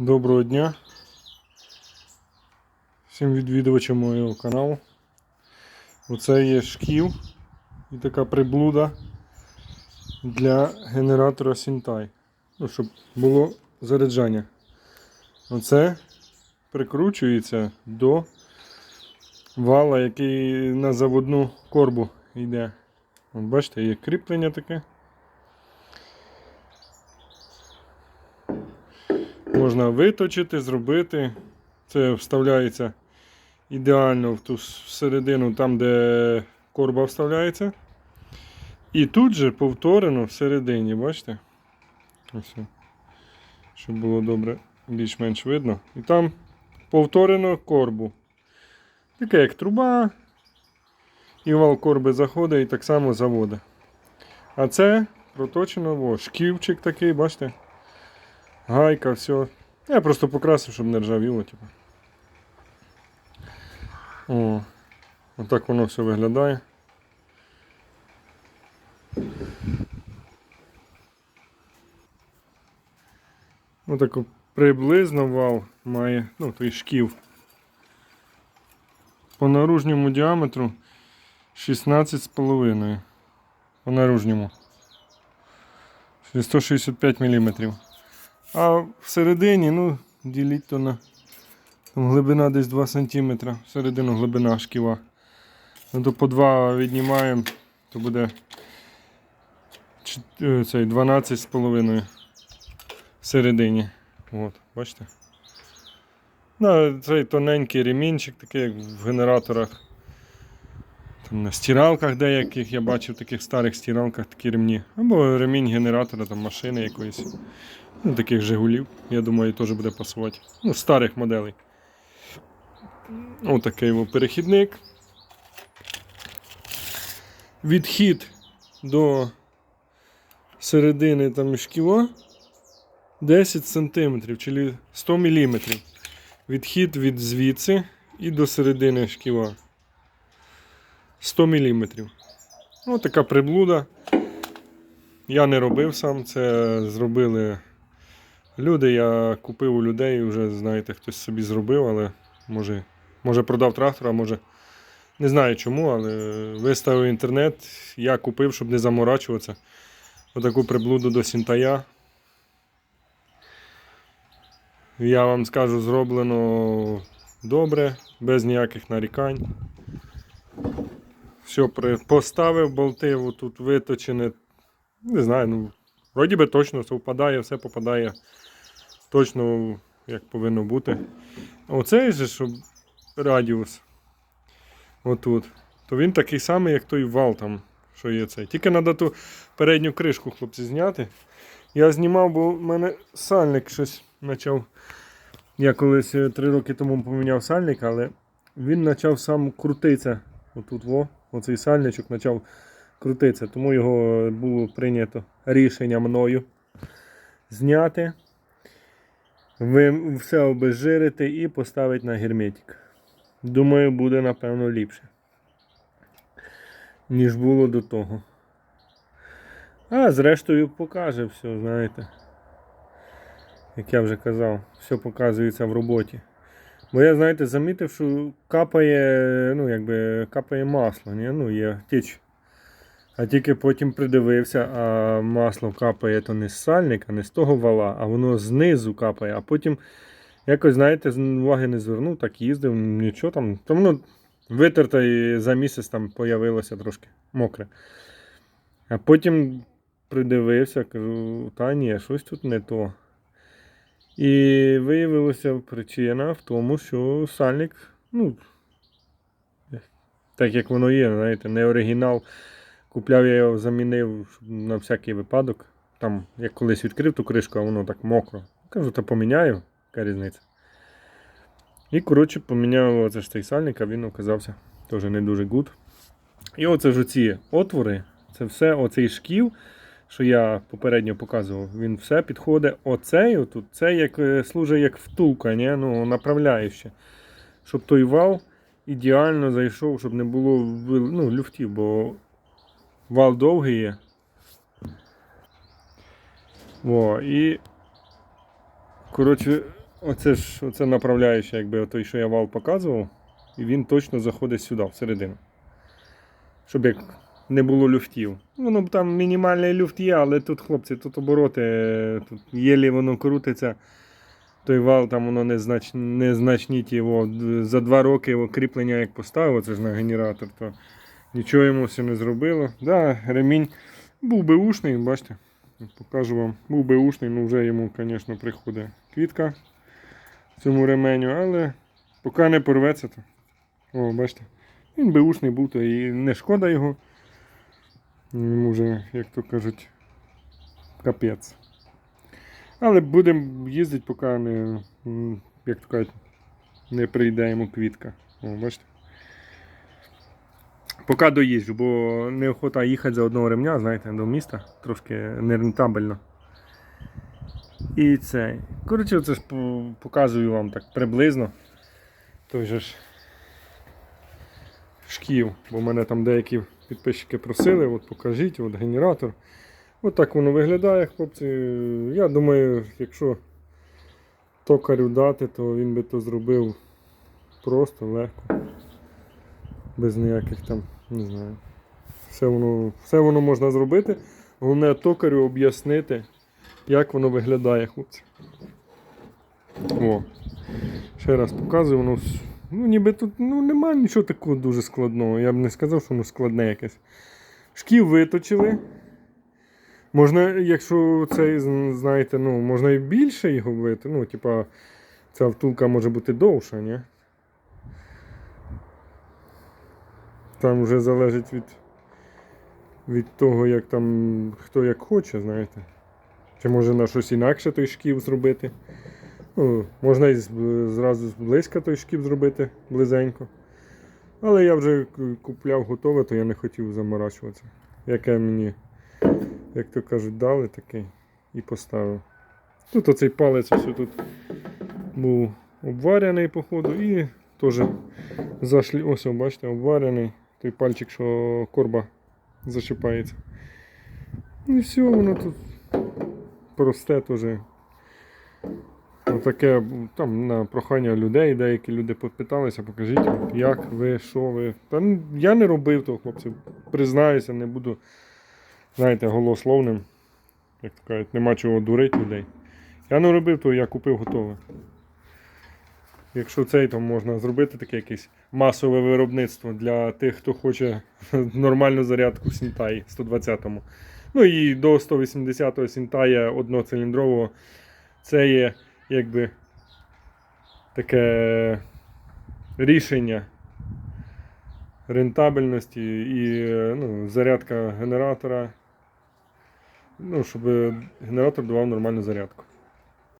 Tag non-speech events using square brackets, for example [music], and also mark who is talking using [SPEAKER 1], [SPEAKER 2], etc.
[SPEAKER 1] Доброго дня всім відвідувачам моєго каналу. Оце є шкіл і така приблуда для генератора Сінтай. Ну, щоб було заряджання. Оце прикручується до вала, який на заводну корбу йде. Бачите, є кріплення таке. Можна виточити, зробити. Це вставляється ідеально в ту середину, там, де корба вставляється. І тут же повторено всередині, бачите? Ось. Щоб було добре, більш-менш видно. І там повторено корбу. Таке як труба. І вал корби заходить і так само заводить. А це проточено, о, шківчик такий, бачите? Гайка, все. Я просто покрасив, щоб не ржавіло, типу. О, отак воно все виглядає. Отак приблизно вал має, ну, той шків. По наружньому діаметру 16,5. По наружньому. 165 мм. А всередині, ну, діліть то на там глибина десь 2 см. Всередину глибина шківа. Ну, то по 2 віднімаємо, то буде е, цей 12,5 всередині. От, бачите? Ну, цей тоненький ремінчик, такий, як в генераторах. Там на стиралках деяких я бачив таких старих стиралках такі ремні. Або ремінь генератора, там машини якоїсь. Ну, таких Жигулів, я думаю, теж буде пасувати. Ну, старих моделей. Отакий його перехідник. Відхід до середини там шківа 10 см, чи 100 мм. Відхід від звідси і до середини шківа. 100 мм. Ось така приблуда. Я не робив сам, це зробили люди. Я купив у людей, вже знаєте, хтось собі зробив, але може, може продав трактор, а може не знаю чому, але виставив інтернет. Я купив, щоб не заморачуватися. Отаку приблуду до Сінтая. Я вам скажу, зроблено добре, без ніяких нарікань. Все, поставив болти, тут виточене. Не знаю, ну, вроді би точно совпадає, все попадає точно як повинно бути. Оцей же, що радіус. Отут. То він такий самий, як той вал там, що є цей. Тільки треба ту передню кришку, хлопці, зняти. Я знімав, бо в мене сальник щось почав. Я колись е, три роки тому поміняв сальник, але він почав сам крутитися. Отут, во, оцей сальничок почав крутитися. Тому його було прийнято рішення мною зняти, все обезжирити і поставити на герметик. Думаю, буде напевно ліпше, ніж було до того. А зрештою покаже все, знаєте. Як я вже казав, все показується в роботі. Бо я, знаєте, замітив, що капає, ну, якби капає масло, ні? ну, є тіч. А тільки потім придивився, а масло капає то не з сальника, не з того вала, а воно знизу капає. А потім якось, знаєте, уваги не звернув, так їздив, нічого там. Там воно витерте і за місяць там появилося трошки мокре. А потім придивився, кажу, та ні, щось тут не то. І виявилася причина в тому, що сальник, ну, так як воно є, знаєте, не оригінал. Купляв я його, замінив на всякий випадок. Там, як колись відкрив ту кришку, а воно так мокро. Кажу, та поміняю, яка різниця. І, коротше, поміняв оце ж цей сальник, а він оказався теж не дуже гуд. І оце ж оці отвори, це все оцей шків, що я попередньо показував, він все підходить. Оцей отут, це як, е, служить як втулка, ні? ну, направляюче. Щоб той вал ідеально зайшов, щоб не було ну, люфтів, бо вал довгий є. О, і коротше, Оце ж оце направляюча, якби той, що я вал показував, і він точно заходить сюди, всередину. Щоб як не було люфтів. Воно б там мінімальний люфт є, але тут, хлопці, тут обороти, е, тут єлі воно крутиться. Той вал там воно незнач... незначні ті. О, за два роки його кріплення як поставив, це ж на генератор, то нічого йому все не зробило. Да, ремінь був би ушний, бачите. Покажу вам. Був би ушний, ну вже йому, звісно, приходить квітка цьому ременю, але поки не порветься, то. О, бачите. Він би ушний був, то і не шкода його. Йому вже, як то кажуть, капець. Але будемо їздити, поки не, як то кажуть, не прийде йому квітка. О, бачите. Поки доїжджу, бо неохота їхати за одного ремня, знаєте, до міста. Трошки нерентабельно. І це. Коротше, це ж показую вам так приблизно. Той же ж шків, бо мене там деякі підписчики просили, от покажіть, от генератор. От так воно виглядає, хлопці. Я думаю, якщо токарю дати, то він би то зробив просто легко. Без ніяких там, не знаю. Все воно, все воно можна зробити. Головне токарю об'яснити, як воно виглядає, хлопці. О. Ще раз показую, воно. Ну, ніби тут ну, немає нічого такого дуже складного. Я б не сказав, що воно складне якесь. Шків виточили. Можна, якщо цей, знаєте, ну, можна і більше його вити. Ну, типа, ця втулка може бути довша, ні? Там вже залежить від, від того, як там хто як хоче, знаєте. Чи може на щось інакше той шків зробити. Ну, можна і зразу зблизька той шків зробити близенько. Але я вже купляв готове, то я не хотів заморачуватися. Яке мені, як то кажуть, дали такий і поставив. Тут оцей палець ось тут був обварений, походу, і теж зашлі. Ось, бачите, обварений. Той пальчик, що корба зачіпається. І все, воно тут просте теж. Отаке там на прохання людей, деякі люди попиталися, покажіть, як ви, що ви. Та ну, я не робив того, хлопці. Признаюся, не буду, знаєте, голословним. Як то кажуть, нема чого дурити людей. Я не робив того, я купив готове. Якщо цей, то можна зробити таке якесь масове виробництво для тих, хто хоче [laughs] нормальну зарядку Сінтай 120-му. Ну і до 180-го Сінтая одноциліндрового. Це є якби таке рішення рентабельності і ну, зарядка генератора. Ну, щоб генератор давав нормальну зарядку.